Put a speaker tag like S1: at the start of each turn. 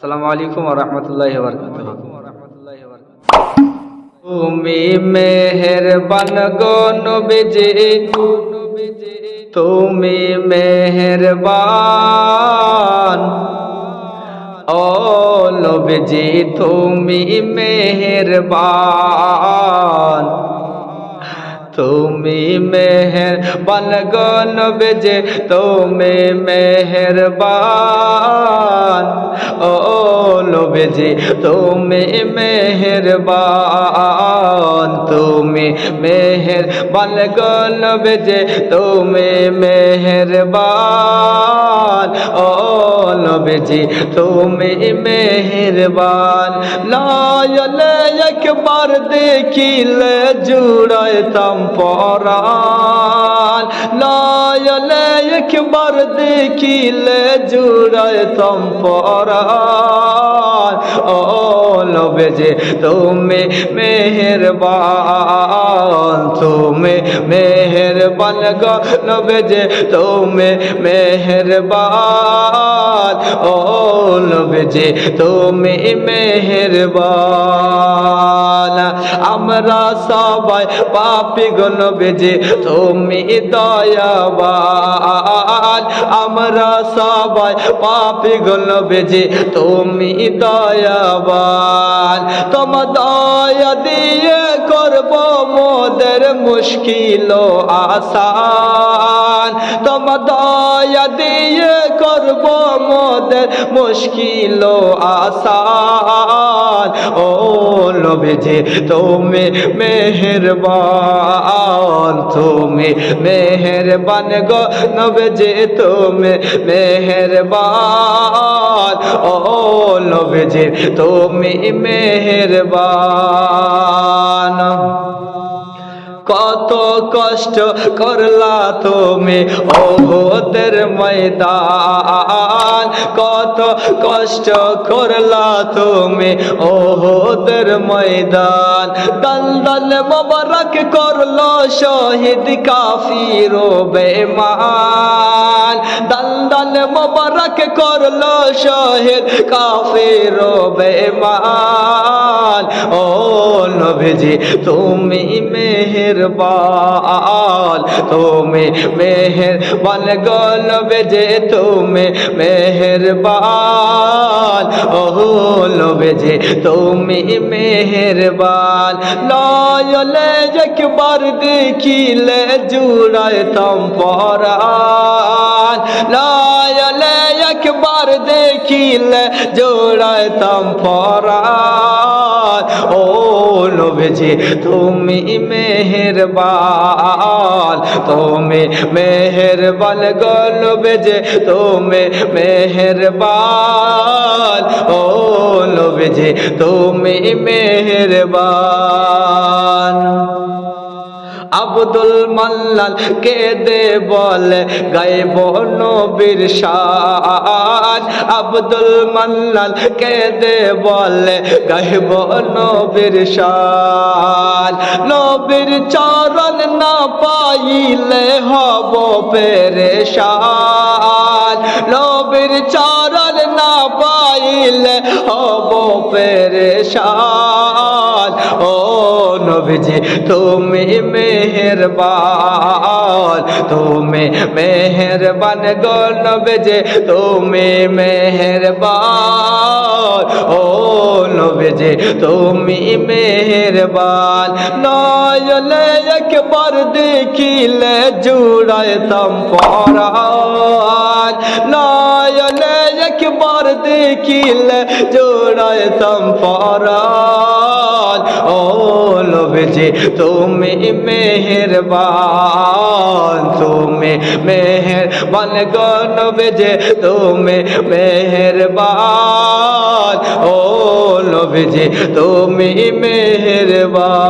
S1: আসসালামু আলাইকুম রহমতুল্লাহ তুমি মেহেরবান গো নবীজি। তুমি মেহেরবান। ও নবীজি তুমি মেহেরবান। তুমি মেহের বলগন বেজে তুমি মেহেরবান। ও লোবেজি তুমি মেহেরবান। তুমি মেহের বলগন বেজে তুমি মেহেরবান। ও লোবেজি তুমি মেহেরবান। লায়লে একবার দেখিলে জুড়াইতাম পরাণ। লায়লে একবার দেখিলে জুড়াইতাম পরাণ। ও লবে যে তুমি মেহেরবান তুমি মেহেরবান গো লবে যে তুমি মেহেরবান ও নবে যে তুমি মেহেরবান। আমরা সবাই পাপি গণ বেজে তুমি দয়াবান। আমরা সবাই পাপি গণ বেজে তুমি দয়াবান। তোম দয়া দিয়ে করব মোদের মুশকিল আসান। তোম দয়া দিয়ে করব মোদের মুশকিল আসান। ও যে তুমি মেহেরবান তুমি মেহেরবান গো নবে যে তুমি মেহেরবান। ও লবে তুমি মেহেরবান। কত কষ্ট করলা তুমি ওহদের ময়দান। কত কষ্ট করলা তুমি ওহদের ময়দান। দল দল মোবারক করল শহীদ কাফির বেমান দল মোবারক করল শহীদ কাফির বেমান নবীজি তুমি মেহেরবান তুমি মেহেরবান গল বেজে তুমি মেহেরবান ও বেজে তুমি মেহেরবান। লয়লে একবার দেখিলে জুড়াইতাম পরান লয়লে একবার দেখিলে জোড়াইতাম পরান ও নবীজি তুমি মেহেরবাল তুমি মেহেরবাল গো নবীজি তুমি মেহেরবাল ও নবীজি তুমি মেহেরবান। আব্দুল মাল্লাল কে দে বলে গাইব নবীর শান আব্দুল মাল্লাল কে দে বলে গাইব নবীর শান নবীর চরণ না পাইলে হব পেরেশান। নবীর চরণ না পাইলে হব পেরেশান। নবীজি তুমি মেহেরবান তুমি মেহেরবান গো নবীজি, তুমি মেহেরবান, ও নবীজি, তুমি মেহেরবান। নয়লে একবার দেখিলে জুড়াইতাম পরান নয়লে একবার দেখিলে জোড়াইতাম পরান ও নবীজি তুমি মেহেরবান তুমি মেহেরবান গো নবীজি তুমি মেহেরবান। ও নবীজি তুমি মেহেরবান।